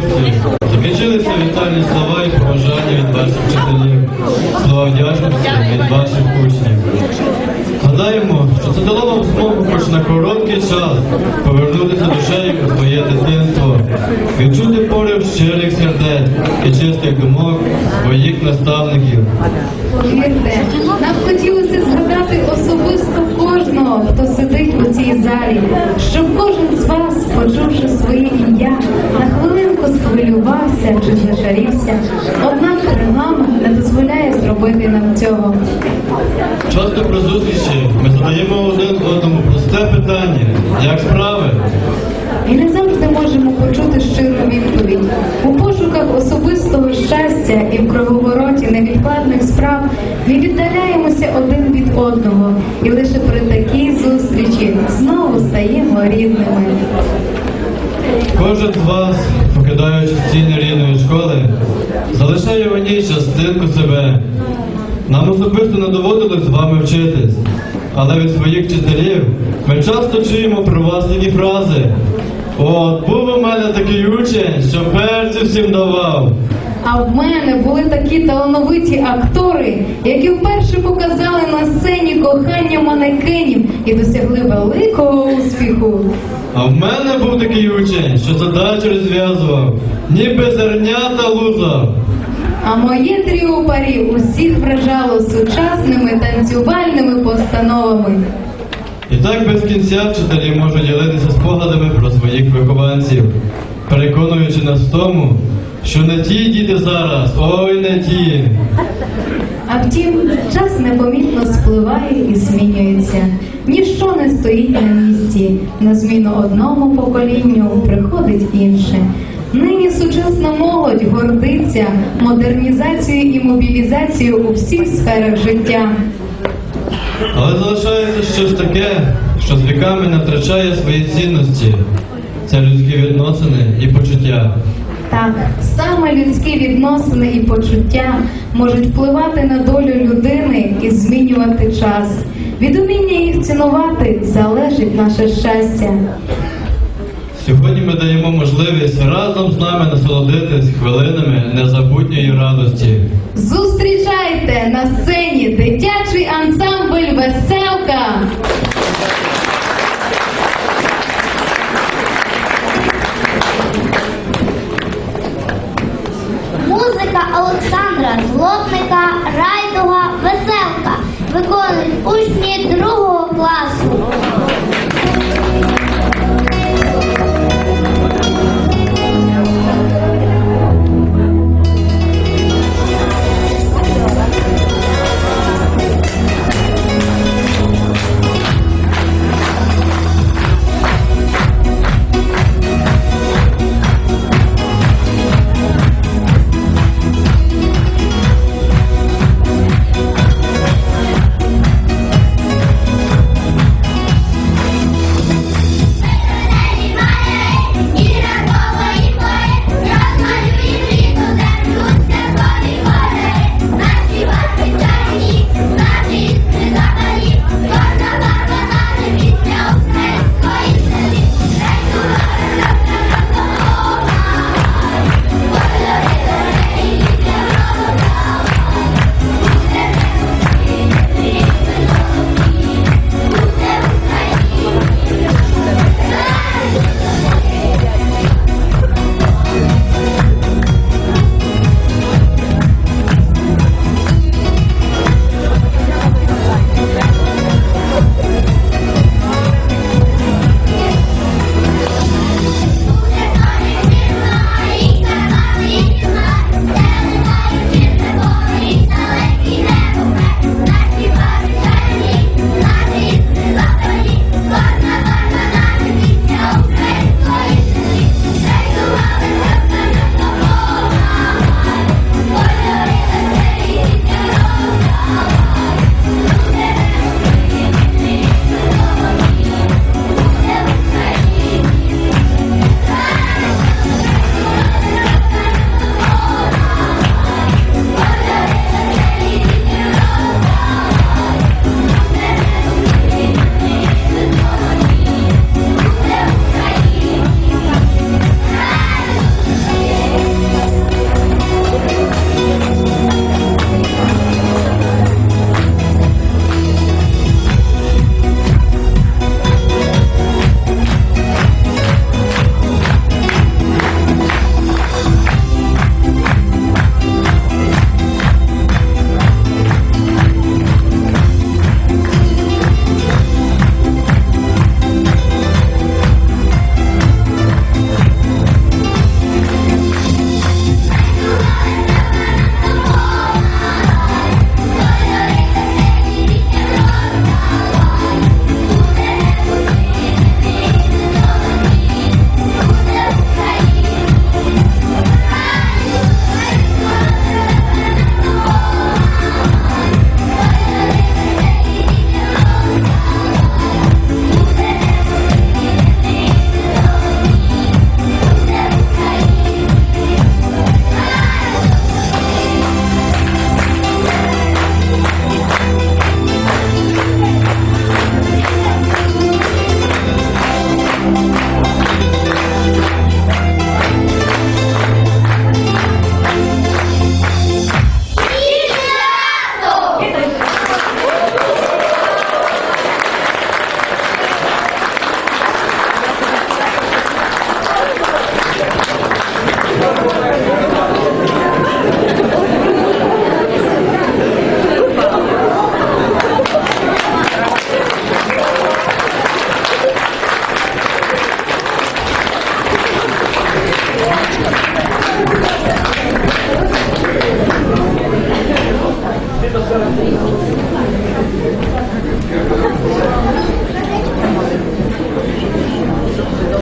гості закінчилися вітальні слова і побажання від ваших вчителів, слова вдячності від ваших учнів. Гадаємо, що це дало вам змогу хоч на короткий час повернутися душею у своє дитинство, відчути порив щирих сердець і чистих думок своїх наставників. Нам хотілося згадати особисто кожного, хто сидить у цій залі, щоб кожен з вас, почувши своє ім'я, на хвилинку схвилювався чи зашарівся. Однак регламент не дозволяє зробити нам цього. Часто про зустрічі ми задаємо один одному просте питання, як справи. І не можемо почути щиру відповідь. У пошуках особистого щастя і в круговороті невідкладних справ ми віддаляємося один від одного, і лише при такій зустрічі знову стаємо рідними. Кожен з вас, покидаючи стіни рідної школи, залишає у ній частинку себе. Нам особисто не доводилось з вами вчитись, але від своїх вчителів ми часто чуємо про вас такі фрази. От, був у мене такий учень, що перцю всім давав. А в мене були такі талановиті актори, які вперше показали на сцені кохання манекенів і досягли великого успіху. А в мене був такий учень, що задачу розв'язував, ніби зернята лузав. А моє тріо парі усіх вражало сучасними танцювальними постановами. І так без кінця вчителі можуть ділитися спогадами про своїх вихованців, переконуючи нас в тому, що не ті діти зараз, ой не ті. А втім, час непомітно спливає і змінюється. Ніщо не стоїть на місці. На зміну одному поколінню приходить інше. Нині сучасна молодь гордиться модернізацією і мобілізацією у всіх сферах життя. Але залишається щось таке, що з віками не втрачає свої цінності. Це людські відносини і почуття. Так, саме людські відносини і почуття можуть впливати на долю людини і змінювати час. Від уміння їх цінувати залежить наше щастя. Сьогодні ми даємо можливість разом з нами насолодитись хвилинами незабутньої радості.